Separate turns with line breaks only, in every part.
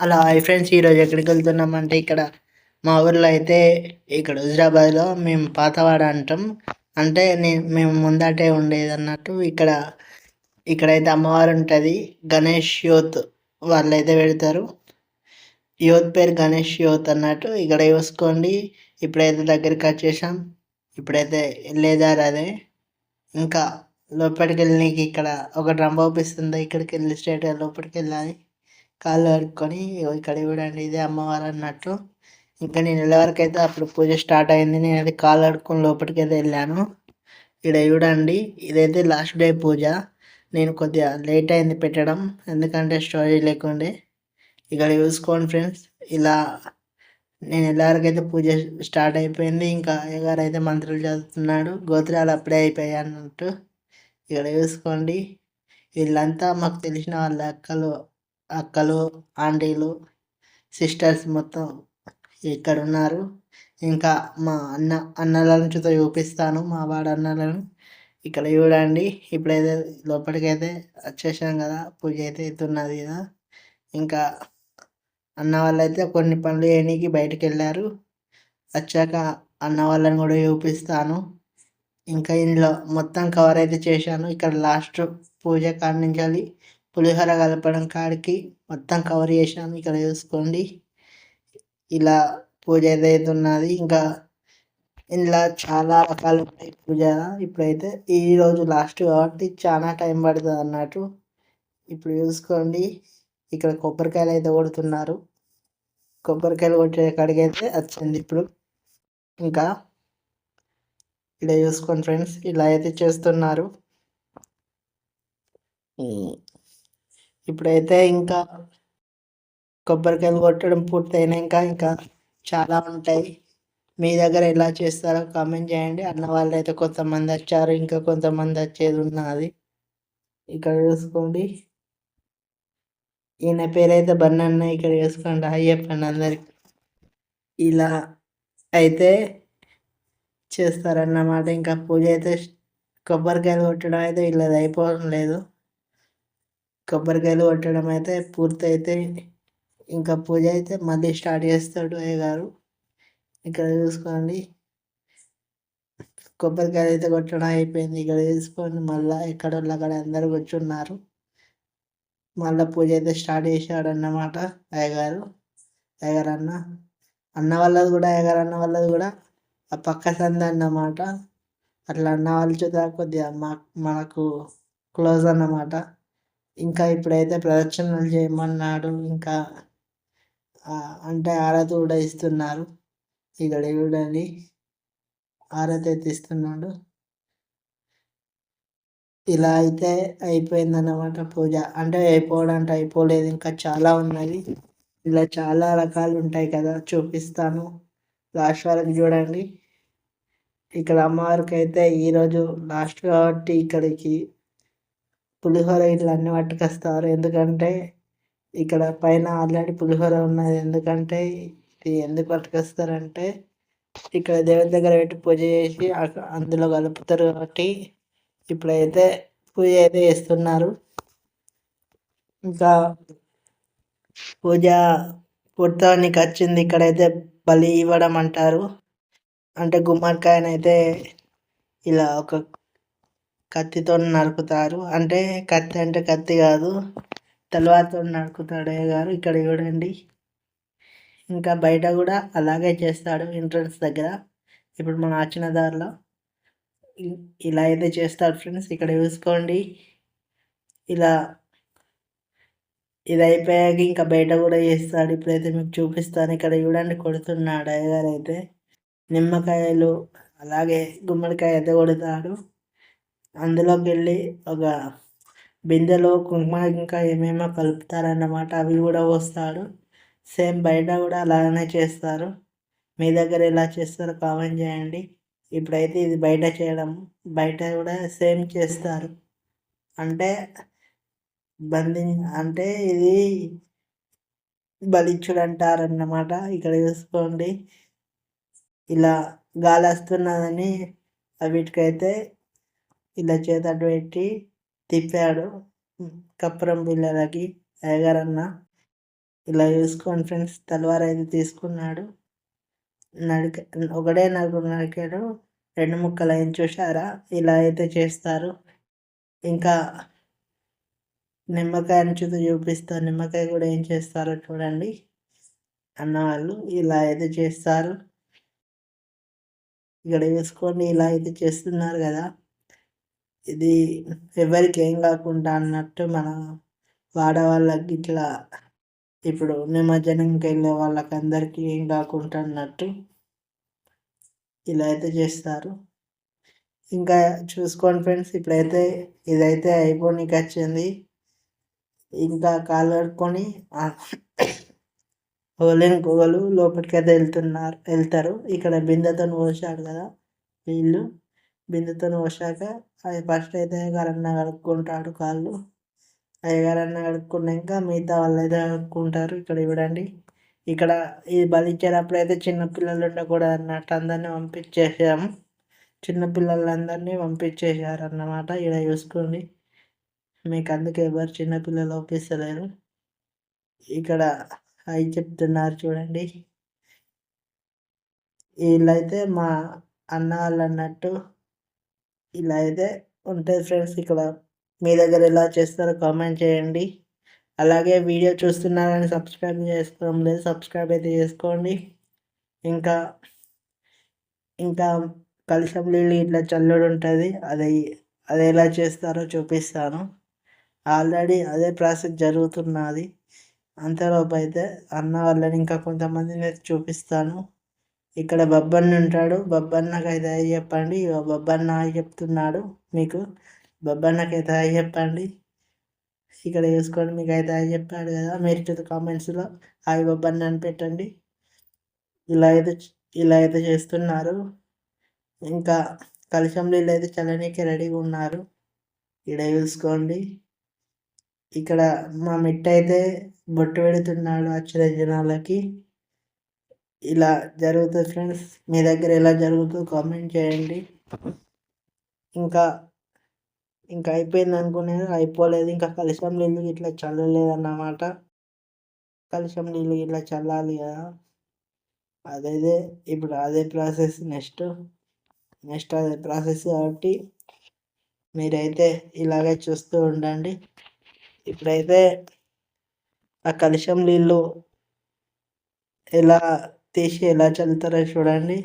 అలా hi friends ఈరోజు ఎక్కడికి వెళ్తున్నామంటే ఇక్కడ మా ఊర్లో అయితే ఇక్కడ హుజరాబాద్లో మేము పాతవాడ అంటాం. అంటే నేను మేము ముందటే ఉండేది అన్నట్టు ఇక్కడ ఇక్కడైతే అమ్మవారు ఉంటుంది గణేష్ యోత్ వాళ్ళు అయితే పెడతారు. యోత్ పేరు గణేష్ యోత్ అన్నట్టు ఇక్కడ చూసుకోండి. ఇప్పుడైతే దగ్గరికి వచ్చేసాం. ఇప్పుడైతే వెళ్ళేదారు అదే ఇంకా లోపలికి వెళ్ళడానికి ఇక్కడ ఒక డ్రమ్ పంపిస్తుంది ఇక్కడికి వెళ్ళి స్ట్రైట్గా లోపలికి వెళ్ళాలి. కాళ్ళు కడుక్కొని ఇక్కడ చూడండి ఇదే అమ్మవారు అన్నట్టు. ఇంకా నేను వెళ్ళే వరకు అయితే అప్పుడు పూజ స్టార్ట్ అయింది. నేను అది కాళ్ళు కడుక్కొని లోపలికి అయితే వెళ్ళాను. ఇక్కడ చూడండి ఇదైతే లాస్ట్ డే పూజ. నేను కొద్దిగా లేట్ అయింది పెట్టడం. ఎందుకంటే స్టోరీ లేకుండే. ఇక్కడ చూసుకోండి ఫ్రెండ్స్ ఇలా నేను వెళ్ళేవరకు అయితే పూజ స్టార్ట్ అయిపోయింది. ఇంకా అయ్యగారు అయితే మంత్రులు చదువుతున్నాడు. గోత్రాలు అప్పుడే అయిపోయాయి అన్నట్టు. ఇక్కడ చూసుకోండి. వీళ్ళంతా మాకు తెలిసిన వాళ్ళ అక్కలు అక్కలు ఆంటీలు సిస్టర్స్ మొత్తం ఇక్కడ ఉన్నారు ఇంకా మా అన్న అన్నలను చూత చూపిస్తాను మా వాడు అన్నలను. ఇక్కడ చూడండి ఇప్పుడైతే లోపలికి అయితే వచ్చేసాం కదా పూజ అయితే అవుతున్నది కదా. ఇంకా అన్న వాళ్ళు అయితే కొన్ని పనులు చేయడానికి బయటకు వెళ్ళారు. వచ్చాక అన్న వాళ్ళని కూడా చూపిస్తాను. ఇంకా ఇందులో మొత్తం కవర్ అయితే చేశాను. ఇక్కడ లాస్ట్ పూజ కాడించాలి పులిహోర కలపడం కాడికి మొత్తం కవర్ చేసాను. ఇక్కడ చూసుకోండి. ఇలా పూజ ఏదైతే ఉన్నది ఇంకా ఇందులో చాలా రకాలు ఉంటాయి పూజ. ఇప్పుడైతే ఈరోజు లాస్ట్ కాబట్టి చాలా టైం పడుతుంది అన్నట్టు ఇప్పుడు చూసుకోండి. ఇక్కడ కొబ్బరికాయలు అయితే కొడుతున్నారు. కొబ్బరికాయలు కొట్టే కాడికి అయితే వచ్చింది ఇప్పుడు. ఇంకా ఇలా చూసుకోండి ఫ్రెండ్స్. ఇలా అయితే చేస్తున్నారు. ఇప్పుడైతే ఇంకా కొబ్బరికాయలు కొట్టడం పూర్తయినాక ఇంకా చాలా ఉంటాయి. మీ దగ్గర ఎలా చేస్తారో కామెంట్ చేయండి. అన్న వాళ్ళు అయితే కొంతమంది వచ్చారు. ఇంకా కొంతమంది వచ్చేది ఉన్నది. ఇక్కడ చూసుకోండి. ఈయన పేరైతే బన్నన్న. ఇక్కడ చూసుకోండి. హాయ్ చెప్పండి అందరికి. ఇలా అయితే చేస్తారన్నమాట. ఇంకా పూజ అయితే కొబ్బరికాయలు కొట్టడం అయితే వీళ్ళది అయిపోవడం లేదు. కొబ్బరికాయలు కొట్టడం అయితే పూర్తయితే ఇంకా పూజ అయితే మళ్ళీ స్టార్ట్ చేస్తాడు అయ్య గారు ఇక్కడ చూసుకోండి. కొబ్బరికాయలు అయితే కొట్టడం అయిపోయింది. ఇక్కడ చూసుకోండి. మళ్ళీ ఎక్కడ అక్కడ అందరు కూర్చున్నారు. మళ్ళీ పూజ అయితే స్టార్ట్ చేశాడు అన్నమాట అయ్యగారు. అయ్యగారు అన్న అన్న వాళ్ళది కూడా అయ్యగారు అన్న వాళ్ళది కూడా ఆ పక్క సంద అన్నమాట. అట్లా అన్న వాళ్ళ చూద్దా కొద్దిగా మా మనకు క్లోజ్ అన్నమాట. ఇంకా ఇప్పుడైతే ప్రదక్షిణలు చేయమన్నాడు. ఇంకా అంటే ఆరతి కూడా ఇస్తున్నారు. ఇక్కడ చూడండి ఆరతి అయితే ఇస్తున్నాడు. ఇలా అయితే అయిపోయిందన్నమాట పూజ. అంటే అయిపోవడం అయిపోలేదు. ఇంకా చాలా ఉన్నది. ఇలా చాలా రకాలు ఉంటాయి కదా చూపిస్తాను. లాస్ట్ వరకు చూడండి. ఇక్కడ అమ్మవారికి అయితే ఈరోజు లాస్ట్ కాబట్టి ఇక్కడికి పులిహోర ఇట్లా అన్ని పట్టుకొస్తారు. ఎందుకంటే ఇక్కడ పైన ఆల్రెడీ పులిహోర ఉన్నది. ఎందుకంటే ఇది ఎందుకు పట్టుకొస్తారంటే ఇక్కడ దేవుని దగ్గర పెట్టి పూజ చేసి అందులో కలుపుతారు కాబట్టి ఇప్పుడైతే పూజ అయితే చేస్తున్నారు. ఇంకా పూజ పూర్తానికి వచ్చింది. ఇక్కడైతే బలి ఇవ్వడం అంటారు. అంటే గుమ్మడికాయనైతే ఇలా ఒక కత్తితో నరుకుతారు. అంటే కత్తి అంటే కత్తి కాదు. తలవారుతో నరుకుతాడు గారు. ఇక్కడ చూడండి. ఇంకా బయట కూడా అలాగే చేస్తాడు ఎంట్రన్స్ దగ్గర. ఇప్పుడు మనం వచ్చిన దారిలో ఇలా అయితే చేస్తాడు ఫ్రెండ్స్. ఇక్కడ చూసుకోండి. ఇలా ఇది అయిపోయాక ఇంకా బయట కూడా చేస్తాడు. ఇప్పుడైతే మీకు చూపిస్తాను. ఇక్కడ చూడండి కొడుతున్నాడు అయ్యగారు అయితే. నిమ్మకాయలు అలాగే గుమ్మడికాయ అయితే కొడతాడు. అందులోకి వెళ్ళి ఒక బిందెలో కుంకుమ ఇంకా ఏమేమో కలుపుతారన్నమాట. అవి కూడా పోస్తాడు సేమ్ బయట కూడా అలాగనే చేస్తారు. మీ దగ్గర ఎలా చేస్తారో కామెంట్ చేయండి. ఇప్పుడైతే ఇది బయట చేయడం బయట కూడా సేమ్ చేస్తారు. అంటే బంధి అంటే ఇది బలిచ్చుడు అంటారన్నమాట ఇక్కడ చూసుకోండి. ఇలా గాలి వస్తున్నదని వీటికైతే ఇలా చేత పెట్టి తిప్పాడు. కప్పురం పిల్లలకి అయ్యగారన్న ఇలా చూసుకోండి ఫ్రెండ్స్ తలవారు అయితే తీసుకున్నాడు. నడిక ఒకడే నలుగురు నరికాడు రెండు ముక్కలు అయిన చూసారా ఇలా అయితే చేస్తారు. ఇంకా నిమ్మకాయ చుట్టూ చూపిస్తారు. నిమ్మకాయ కూడా ఏం చేస్తారో చూడండి. అన్నవాళ్ళు ఇలా అయితే చేస్తారు. ఇక్కడ చూసుకోండి ఇలా అయితే చేస్తున్నారు కదా. ఇది ఎవరికి ఏం కాకుండా అన్నట్టు మన వాడవాళ్ళకి ఇట్లా ఇప్పుడు నిమజ్జనంకి వెళ్ళే వాళ్ళకి అందరికీ ఏం కాకుండా అన్నట్టు ఇలా అయితే చేస్తారు. ఇంకా చూసుకోండి ఫ్రెండ్స్ ఇప్పుడైతే ఇదైతే అయిపోనీకి వచ్చింది. ఇంకా కాలు కడుక్కొని ఓలేని గోగలు లోపలికి అయితే వెళ్తున్నారు వెళ్తారు. ఇక్కడ బిందెతో పోసాడు కదా వీళ్ళు. బిందుతో పోసాక అది ఫస్ట్ అయితే అయ్యగారన్న కడుక్కుంటాడు కాళ్ళు. అయ్యగారన్న కడుక్కున్నాక మిగతా వాళ్ళు అయితే కడుక్కుంటారు. ఇక్కడ చూడండి. ఇక్కడ ఇది బలిచ్చేటప్పుడు అయితే చిన్నపిల్లలు ఉండకూడదు అన్నట్టు అందరినీ పంపించేసాము చిన్నపిల్లలందరినీ పంపించేసారు అన్నమాట ఇక్కడ చూసుకోండి. మీకు అందుకే ఎవరు చిన్నపిల్లలు ఒప్పిస్తలేరు ఇక్కడ అవి చెప్తున్నారు చూడండి. వీళ్ళైతే మా అన్న వాళ్ళు అన్నట్టు ఇలా అయితే ఉంటుంది ఫ్రెండ్స్ ఇక్కడ. మీ దగ్గర ఎలా చేస్తారో కామెంట్ చేయండి. అలాగే వీడియో చూస్తున్నారని సబ్స్క్రైబ్ చేసుకోవడం లేదు సబ్స్క్రైబ్ అయితే చేసుకోండి. ఇంకా ఇంకా కలిసం నీళ్ళు ఇట్లా చల్లుడు ఉంటుంది అది అది ఎలా చేస్తారో చూపిస్తాను. ఆల్రెడీ అదే ప్రాసెస్ జరుగుతున్నది. అంతలోపు అయితే అన్న వాళ్ళని ఇంకా కొంతమందిని చూపిస్తాను. ఇక్కడ బబ్బన్న ఉంటాడు. బబ్బన్నకి అయితే అయ్యి చెప్పండి. బబ్బన్న చెప్తున్నాడు మీకు. బబ్బన్నకి అయితే అయ్యి చెప్పండి. ఇక్కడ చూసుకోండి. మీకు అయితే అయ్యి చెప్పాడు కదా. మీరు కామెంట్స్లో హాయ్ బబ్బన్న అని పెట్టండి. ఇలా అయితే ఇలా అయితే చేస్తున్నారు. ఇంకా కలుషం నీళ్ళు అయితే చల్లనీకి రెడీగా ఉన్నారు. ఇక్కడ చూసుకోండి. ఇక్కడ మా మిట్ట అయితే బొట్టు పెడుతున్నాడు అక్షర జనాలకి. ఇలా జరుగుతుంది ఫ్రెండ్స్. మీ దగ్గర ఎలా జరుగుతుందో కామెంట్ చేయండి. ఇంకా ఇంకా అయిపోయింది అనుకునేది అయిపోలేదు. ఇంకా కలిసం నీళ్ళు ఇట్లా చల్లలేదు అన్నమాట కలిసం నీళ్ళు ఇట్లా చల్లాలి కదా. అదే ఇప్పుడు అదే ప్రాసెస్ నెక్స్ట్. నెక్స్ట్ అదే ప్రాసెస్ కాబట్టి మీరైతే ఇలాగే చూస్తూ ఉండండి. ఇప్పుడైతే ఆ కలిసం నీళ్ళు ఎలా తీసి ఎలా చల్లుతారో చూడండి.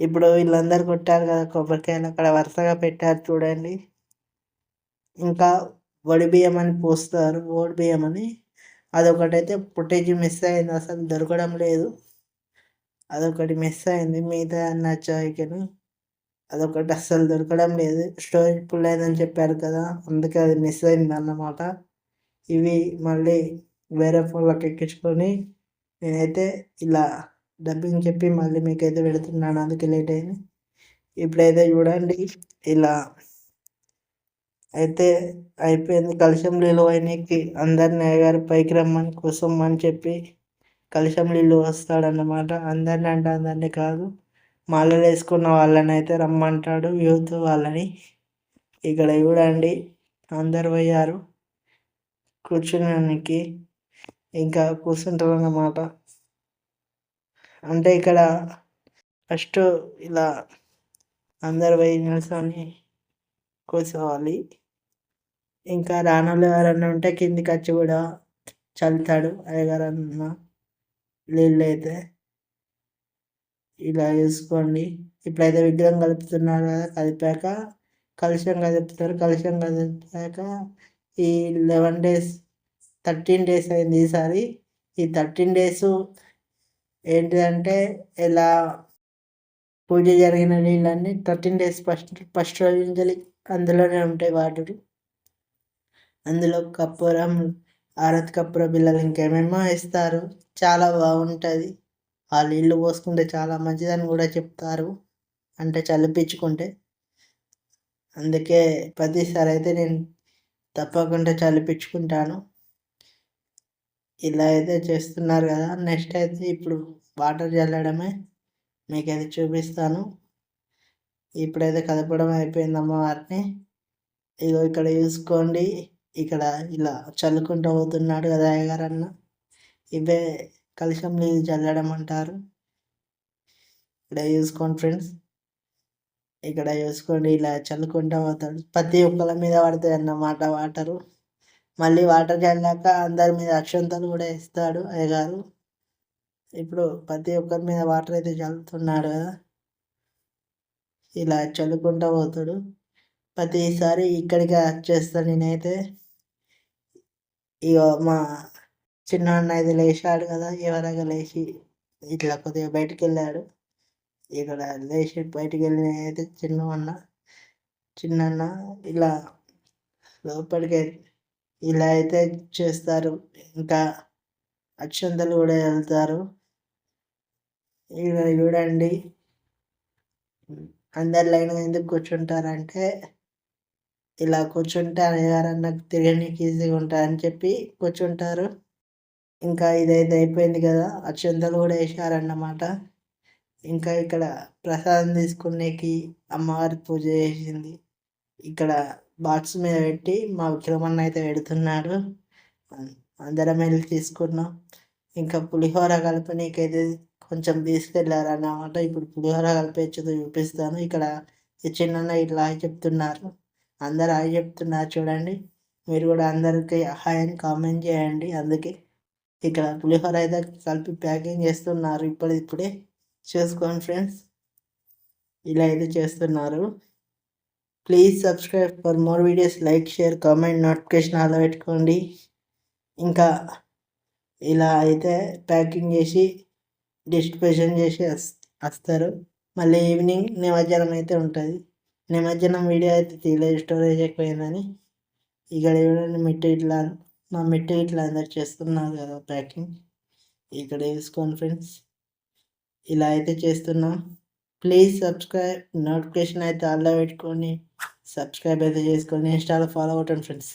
ఇప్పుడు వీళ్ళందరూ కొట్టారు కదా కొబ్బరికాయలు అక్కడ వరుసగా పెట్టారు చూడండి. ఇంకా వడి బియ్యం అని పోస్తారు ఓడి బియ్యం అని. అదొకటైతే ఫుటేజ్ మిస్ అయింది అసలు దొరకడం లేదు. అదొకటి మిస్ అయింది మిగతా నచ్చాయికని అదొకటి అస్సలు దొరకడం లేదు. స్టోరేజ్ ఫుల్ అయిందని చెప్పారు కదా అందుకే అది మిస్ అయింది అన్నమాట. ఇవి మళ్ళీ వేరే ఫోన్లోకి ఎక్కించుకొని నేనైతే ఇలా డబ్బింగ్ చెప్పి మళ్ళీ మీకైతే పెడుతున్నాను అందుకే లేట్ అయింది. ఇప్పుడైతే చూడండి ఇలా అయితే అయిపోయింది. కలుషం నీళ్ళు అయినకి అందరిని అయ్యగారు పైకి రమ్మని కోసం అని చెప్పి కలుషం నీళ్ళు వస్తాడన్నమాట. అందరిని అంటే అందరినీ కాదు మాలలు వేసుకున్న వాళ్ళని అయితే రమ్మంటాడు. యూత్ వాళ్ళని ఇక్కడ చూడండి అందరు పోయారు. కూర్చోడానికి ఇంకా కూర్చుంటారు అన్నమాట అంటే ఇక్కడ ఫస్ట్ ఇలా అందరు పోయి నిల్చొని కూర్చోవాలి. ఇంకా రానోళ్ళు ఎవరన్నా ఉంటే కిందికి వచ్చి కూడా చల్లుతాడు అయ్యగారన్న. నీళ్ళు అయితే ఇలా చూసుకోండి. ఇప్పుడైతే విగ్రహం కలుపుతున్నారు కదా కలిపాక కలుషం కలుపుతారు. కలుషం కలిపాక ఈ లెవెన్ డేస్ థర్టీన్ డేస్ అయింది ఈసారి. ఈ థర్టీన్ డేస్ ఏంటిదంటే ఇలా పూజ జరిగిన నీళ్ళన్నీ థర్టీన్ డేస్ ఫస్ట్ ఫస్ట్ రోజు నుంచి అందులోనే ఉంటాయి వాటర్ అందులో కప్పురం ఆరతి కప్పుర బిల్లలు ఇంకేమేమో వేస్తారు. చాలా బాగుంటుంది. ఆ నీళ్ళు పోసుకుంటే చాలా మంచిదని కూడా చెప్తారు. అంటే చలిపించుకుంటే. అందుకే ప్రతిసారి అయితే నేను తప్పకుండా చల్లిపించుకుంటాను ఇలా అయితే చేస్తున్నారు కదా. నెక్స్ట్ అయితే ఇప్పుడు వాటర్ చల్లడమే. మీకైతే చూపిస్తాను. ఇప్పుడైతే కదపడం అయిపోయింది అమ్మవారిని. ఇగో ఇక్కడ చూసుకోండి. ఇక్కడ ఇలా చల్లుకుంటూ పోతున్నాడు కదా అయ్యగారు అన్న ఇవే కలుషం నీళ్ళు చల్లడం అంటారు. ఇక్కడ చూసుకోండి ఫ్రెండ్స్. ఇక్కడ చూసుకోండి. ఇలా చల్లుకుంటూ పోతాడు. ప్రతి ఒక్కళ్ళ మీద పడుతుంది అన్నమాట వాటరు. మళ్ళీ వాటర్ చల్లాక అందరి మీద అక్షంతలు కూడా ఇస్తాడు అయ్యగారు. ఇప్పుడు ప్రతి ఒక్కరి మీద వాటర్ అయితే చల్లుతున్నాడు కదా. ఇలా చల్లుకుంటూ పోతాడు. ప్రతిసారి ఇక్కడికే వచ్చేస్తాను నేనైతే. ఇక మా చిన్న అన్న అయితే లేచాడు కదా ఎవరగా లేచి ఇట్లా కొద్దిగా బయటికి వెళ్ళాడు ఇక్కడ లేచి బయటికి వెళ్ళిన అయితే చిన్న అన్న చిన్న అన్న ఇలా లోపలికి ఇలా అయితే చేస్తారు ఇంకా అక్షంతలు కూడా వెళ్తారు. ఇలా చూడండి. అందరు లైన్ ఎందుకు కూర్చుంటారంటే ఇలా కూర్చుంటే ఎవరన్నా తిరగడానికి ఈజీగా ఉంటుందని చెప్పి కూర్చుంటారు. ఇంకా ఇదైతే అయిపోయింది కదా అక్షంతలు కూడా వేసారన్నమాట ఇంకా ఇక్కడ ప్రసాదం తీసుకునేకి అమ్మవారి పూజ చేసింది. ఇక్కడ బాక్స్ మీద పెట్టి మా విక్రమన్న అయితే పెడుతున్నాడు. అందరం వెళ్ళి తీసుకున్నాం. ఇంకా పులిహోర కలపనీకైతే కొంచెం తీసుకెళ్ళారన్నమాట ఇప్పుడు పులిహోర కలిపేది చూపిస్తాను. ఇక్కడ ఈ చిన్న ఇట్లా హాయ్ చెప్తున్నారు. అందరు హాయ్ చెప్తున్నారు చూడండి. మీరు కూడా అందరికీ హాయ్ అని కామెంట్ చేయండి. అందుకే ఇక్కడ పులిహోర అయితే కలిపి ప్యాకింగ్ చేస్తున్నారు. ఇప్పుడు ఇప్పుడే చూసుకోండి ఫ్రెండ్స్. ఇలా అయితే చేస్తున్నారు. Please subscribe for more videos like share comment notification అలా పెట్టుకోండి. ఇంకా ఇలా అయితే ప్యాకింగ్ చేసి డిస్ట్రిబ్యూషన్ చేసి వస్తారు. మళ్ళీ ఈవినింగ్ నిమజ్జనం అయితే ఉంటుంది. నిమజ్జనం వీడియో అయితే తీయలేదు స్టోరేజ్ ఎక్కువైందని. ఇక్కడ చూడండి మిట్టు ఇట్లా మా మిట్టు ఇట్లా అందరు చేస్తున్నారు కదా ప్యాకింగ్ ఇక్కడ వేసుకోండి ఫ్రెండ్స్ ఇలా అయితే చేస్తున్నాం. ప్లీజ్ సబ్స్క్రైబ్ నోటిఫికేషన్ అయితే ఆల్లో పెట్టుకోండి. సబ్స్క్రైబ్ అయితే చేసుకోండి. ఇన్స్టాలో ఫాలో అవ్వటండి ఫ్రెండ్స్